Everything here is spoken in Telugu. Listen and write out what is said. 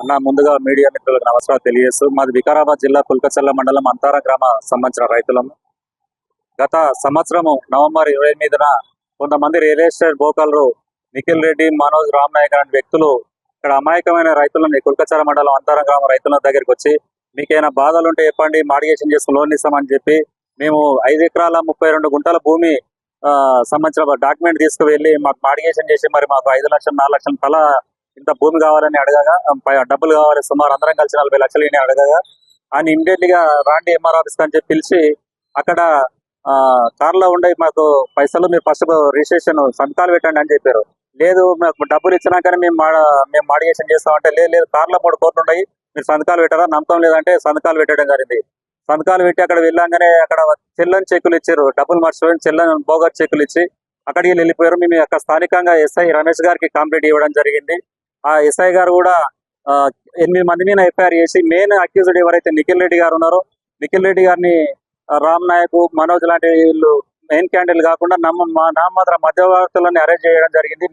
అన్న ముందుగా మీడియా మిత్రులకు నమస్కారం తెలియజేస్తూ మాది వికారాబాద్ జిల్లా కుల్కచల్ల మండలం అంతార గ్రామ సంబంధించిన రైతులము గత సంవత్సరము నవంబర్ ఇరవై ఎనిమిదిన కొంతమంది రియల్ ఎస్టేట్ బ్రోకర్లు నిఖిల్ రెడ్డి మనోజ్ రామ్ నాయక్ అనే వ్యక్తులు ఇక్కడ అమాయకమైన రైతులని కుల్కచల్ల మండలం అంతార గ్రామ రైతుల దగ్గరికి వచ్చి మీకేమైనా బాధలు ఉంటే చెప్పండి మాడిగేషన్ చేసుకుని లోన్ ఇస్తామని చెప్పి మేము ఐదు ఎకరాల ముప్పై రెండు గుంటల భూమి ఆ, సంబంధించిన డాక్యుమెంట్ తీసుకువెళ్ళి మాకు మాడిగేషన్ చేసి మరి మాకు ఐదు లక్షలు నాలుగు లక్షల తల ఇంత భూమి కావాలని అడగగా డబ్బులు కావాలి సుమారు అందరం కలిసి నలభై లక్షలు అని అడగగా ఆయన ఇమ్మీడియట్గా రాండి ఎంఆర్ ఆఫీస్ అని చెప్పి పిలిచి అక్కడ ఆ కార్లో ఉండే మాకు పైసలు మీరు ఫస్ట్ రిజిస్ట్రేషన్ సంతకాలు పెట్టండి అని చెప్పారు. లేదు మాకు డబ్బులు ఇచ్చినాకనే మేము మేము మాడిగేషన్ చేస్తామంటే లేదు లేదు కార్లో మూడు కోట్లు ఉన్నాయి మీరు సంతకాలు పెట్టారా నమ్మకం లేదంటే సంతకాలు పెట్టడం జరిగింది. సంతకాలు పెట్టి అక్కడ వెళ్ళంగానే అక్కడ చెల్లని చెక్కులు ఇచ్చారు డబ్బులు మర్చిపోయి చెల్లని బోగర్ చెక్కులు ఇచ్చి అక్కడికి వెళ్ళిపోయారు. మేము అక్కడ స్థానికంగా ఎస్ఐ రమేష్ గారికి కంప్లీట్ ఇవ్వడం జరిగింది. ఆ ఎస్ఐ గారు కూడా ఎనిమిది మంది మీద ఎఫ్ఐఆర్ చేసి మెయిన్ అక్యూజ్డ్ ఎవరైతే నిఖిల్ రెడ్డి గారు ఉన్నారో నిఖిల్ రెడ్డి గారిని రామ్ నాయక్ మనోజ్ లాంటి వీళ్ళు మెయిన్ క్యాండిల్ కాకుండా నమ్మ మా నామమాత్ర మధ్యవర్తులను అరెస్ట్ చేయడం జరిగింది.